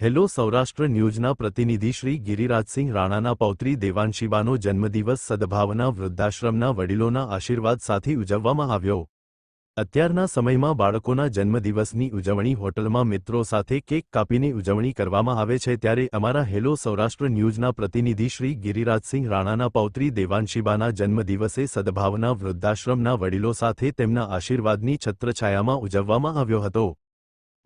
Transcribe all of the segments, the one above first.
Hello Saurashtra ન્યૂઝના પ્રતિનિધિ શ્રી ગિરિરાજસિંહ રાણાના પૌત્રી દેવાંશીબાનો જન્મદિવસ સદભાવના વૃદ્ધાશ્રમના વડીલોના આશીર્વાદ સાથે ઉજવવામાં આવ્યો. અત્યારના સમયમાં બાળકોના જન્મદિવસની ઉજવણી હોટલમાં મિત્રો સાથે કેક કાપીને ઉજવણી કરવામાં આવે છે ત્યારે અમારા હેલો સૌરાષ્ટ્ર ન્યૂઝના પ્રતિનિધિ શ્રી ગિરિરાજસિંહ રાણાના પૌત્રી દેવાંશિબાના જન્મદિવસે સદભાવના વૃદ્ધાશ્રમના વડીલો સાથે તેમના આશીર્વાદની છત્રછાયામાં ઉજવવામાં આવ્યો હતો.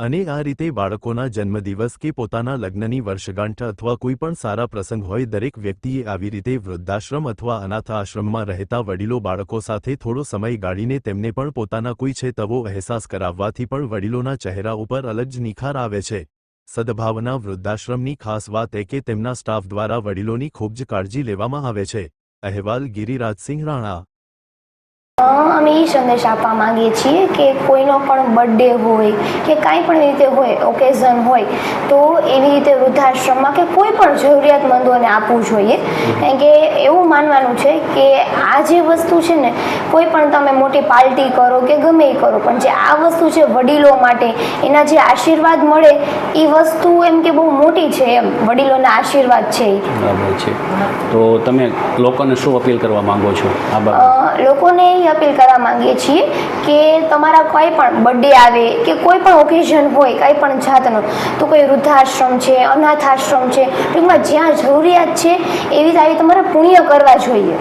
અને આ રીતે બાળકોના જન્મદિવસ કે પોતાના લગ્નની વર્ષગાંઠ અથવા કોઈ પણ સારા પ્રસંગ હોય, દરેક વ્યક્તિએ આવી રીતે વૃદ્ધાશ્રમ અથવા અનાથ આશ્રમમાં રહેતા વડીલો બાળકો સાથે થોડો સમય ગાળીને તેમને પણ પોતાના કોઈ છે તવો અહેસાસ કરાવવાથી પણ વડીલોના ચહેરા ઉપર અલગ જ નિખાર આવે છે. સદભાવના વૃદ્ધાશ્રમની ખાસ વાત એ કે તેમના સ્ટાફ દ્વારા વડીલોની ખૂબ જ કાળજી લેવામાં આવે છે. અહેવાલ ગિરિરાજસિંહ રાણા. એ સંદેશ આપવા માંગીએ છીએ કે કોઈનો પણ બર્થડે હોય કે કાંઈ પણ રીતે હોય ઓકેઝન હોય તો એવી રીતે વૃદ્ધાશ્રમમાં કે કોઈ પણ જરૂરિયાતમંદોને આપવું જોઈએ. કારણ કે એવું માનવાનું છે કે આ જે વસ્તુ છે ને કોઈ પણ તમે મોટી પાર્ટી કરો કે ગમે એ કરો પણ જે આ વસ્તુ છે વડીલો માટે એના જે આશીર્વાદ મળે એ વસ્તુ એમ કે બહુ મોટી છે એમ વડીલોના આશીર્વાદ છે બરાબર છે. તો તમે લોકોને શું અપીલ કરવા માંગો છો આ લોકોને એ અપીલ કરવા માંગીએ છીએ કે તમારા કોઈ પણ બર્થડે આવે કે કોઈ પણ ઓકેઝન હોય, કંઈ પણ જાતનું, તો કોઈ વૃદ્ધાશ્રમ છે અનાથ આશ્રમ છે, ટૂંકમાં જ્યાં જરૂરિયાત છે એવી જ આવી તમારે પુણ્ય કરવા જોઈએ.